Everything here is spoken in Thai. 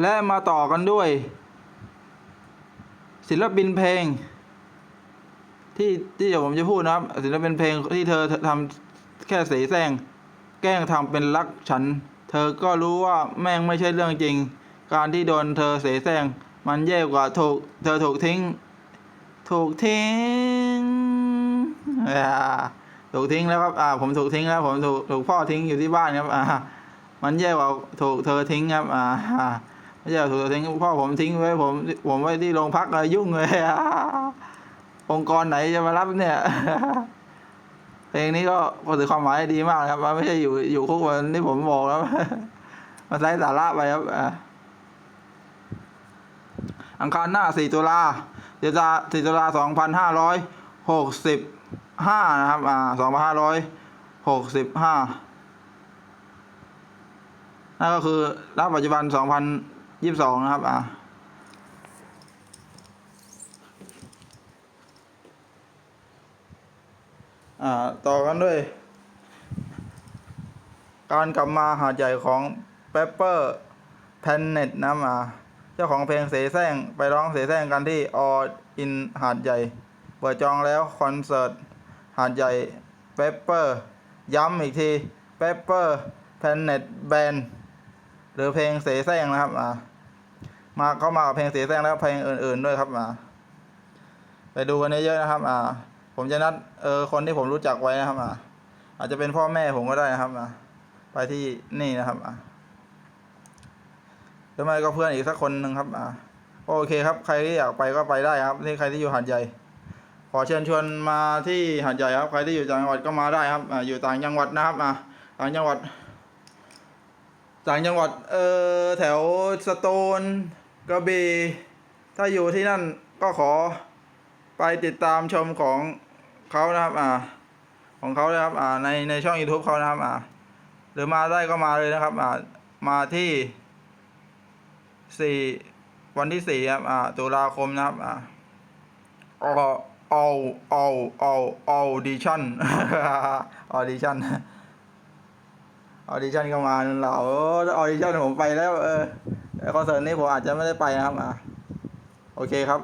และมาต่อกันด้วย ศิลปินเพลง ที่ที่เดี๋ยวผมจะพูดนะครับ ศิลปินเพลงที่เธอทำแค่เสแสร้ง แกล้งทำเป็นรักฉัน เธอก็รู้ว่าแม่งไม่ใช่เรื่องจริง การที่โดนเธอเสแสร้ง มันแย่กว่าถูกเธอถูกทิ้ง ถูกทิ้งอ่าถูกทิ้งแล้วครับ อ่า ผมถูกทิ้งแล้ว ผมถูกถูกพ่อทิ้งอยู่ที่บ้านครับ อ่า มันแย่กว่าถูกเธอทิ้งครับ อ่า ไม่ใช่ถูกทิ้งพ่อผมทิ้งไว้ผมผมไว้ที่โรงพักเลยยุ่งเลยอ่าองค์กรไหนจะมารับเนี่ยเพลงนี้ก็ถือความหมายดีมากครับว่าไม่ใช่อยู่อยู่คุกเหมือนที่ผมบอกแล้วมาใช้สาระไปครับอ่าอังคารหน้า4ตุลาเดือน4ตุลา2565นห้าร้อยหกสิบห้านะครับอ่า2565นั่นก็คือณปัจจุบัน2022น ยี่สิบสองนะครับ อ่าอ่าต่อกันด้วย การกลับมาหาดใหญ่ของเปปเปอร์แพนเน็ตนะมา เจ้าของเพลงเสแสร้งไปร้องเสแสร้งกันที่ออินหาดใหญ่ เปิดจองแล้วคอนเสิร์ตหาดใหญ่เปปเปอร์ย้ำอีกทีเปปเปอร์แพนเน็ตแบนหรือเพลงเสแสร้งนะครับอ่า มาเข้ามากับเพลงเสแสร้งแล้วเพลงอื่น ๆด้วยครับอ่าไปดูกันเยอะๆนะครับ อ่า ผมจะนัดเออคนที่ผมรู้จักไว้นะครับ อ่า อาจจะเป็นพ่อแม่ผมก็ได้นะครับอ่าไปที่นี่นะครับ อ่าหรือไม่ก็เพื่อนอีกสักคนหนึ่งครับ อ่าโอเคครับ ใครที่อยากไปก็ไปได้ครับที่ใครที่อยู่หาดใหญ่ ขอเชิญชวนมาที่หาดใหญ่ครับ ใครที่อยู่ต่างจังหวัดก็มาได้ครับ อ่า อยู่ต่างจังหวัดนะครับ อ่าต่างจังหวัด ต่างจังหวัด เออแถวสตูล กระบี่ถ้าอยู่ที่นั่นก็ขอไปติดตามชมของเขานะครับอ่าของเขานะครับอ่าในในช่อง YouTube เขานะครับอ่าหรือมาได้ก็มาเลยนะครับอ่ามาที่สี่วันที่สี่ครับอ่าตุลาคมนะครับอ่าอออออออออดิชั่นออดิชั่น ออดิชั่นก็มานั่นแหล่าออดิชั่นผมไปแล้ว เออคอนเสิร์ตนี้ผมอาจจะไม่ได้ไปนะครับอะโอเคครับ